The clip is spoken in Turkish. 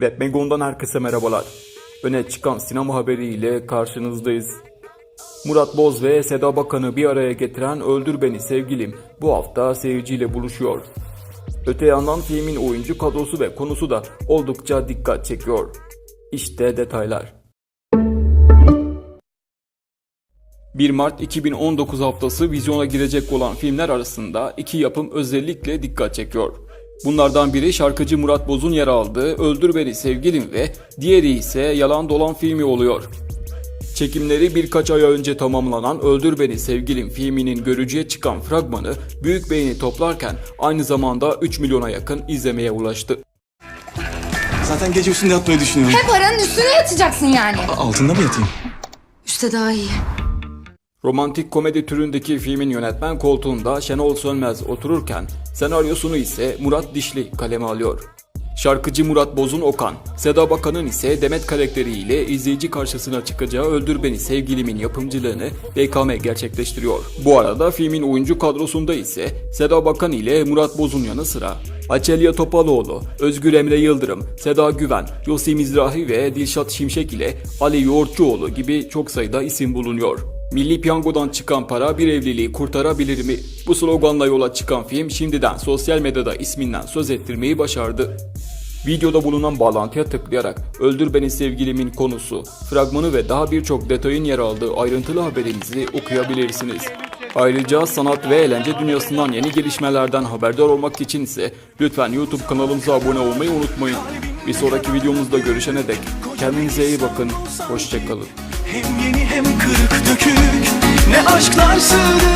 Webmegon'dan herkese merhabalar. Öne çıkan sinema haberiyle karşınızdayız. Murat Boz ve Seda Bakan'ı bir araya getiren Öldür Beni Sevgilim bu hafta seyirciyle buluşuyor. Öte yandan filmin oyuncu kadrosu ve konusu da oldukça dikkat çekiyor. İşte detaylar. 1 Mart 2019 haftası vizyona girecek olan filmler arasında iki yapım özellikle dikkat çekiyor. Bunlardan biri şarkıcı Murat Boz'un yer aldığı Öldür Beni Sevgilim ve diğeri ise Yalan Dolan filmi oluyor. Çekimleri birkaç ay önce tamamlanan Öldür Beni Sevgilim filminin görücüye çıkan fragmanı büyük beğeni toplarken aynı zamanda 3 milyona yakın izlemeye ulaştı. Zaten gece üstünde yatmayı düşünüyorum. Hep paranın üstüne yatacaksın yani. Altında mı yatayım? Üste daha iyi. Romantik komedi türündeki filmin yönetmen koltuğunda Şenol Sönmez otururken senaryosunu ise Murat Dişli kaleme alıyor. Şarkıcı Murat Boz'un Okan, Seda Bakan'ın ise Demet karakteriyle izleyici karşısına çıkacağı Öldür Beni Sevgilimin yapımcılığını BKM gerçekleştiriyor. Bu arada filmin oyuncu kadrosunda ise Seda Bakan ile Murat Boz'un yanı sıra Açelya Topaloğlu, Özgür Emre Yıldırım, Seda Güven, Yosi Mizrahi ve Dilşat Şimşek ile Ali Yoğurtçuoğlu gibi çok sayıda isim bulunuyor. Milli piyangodan çıkan para bir evliliği kurtarabilir mi? Bu sloganla yola çıkan film şimdiden sosyal medyada isminden söz ettirmeyi başardı. Videoda bulunan bağlantıya tıklayarak Öldür Beni Sevgilimin konusu, fragmanı ve daha birçok detayın yer aldığı ayrıntılı haberimizi okuyabilirsiniz. Ayrıca sanat ve eğlence dünyasından yeni gelişmelerden haberdar olmak için ise lütfen YouTube kanalımıza abone olmayı unutmayın. Bir sonraki videomuzda görüşene dek kendinize iyi bakın, hoşçakalın. Hem yeni hem kırık dökük. Ne aşklar içimize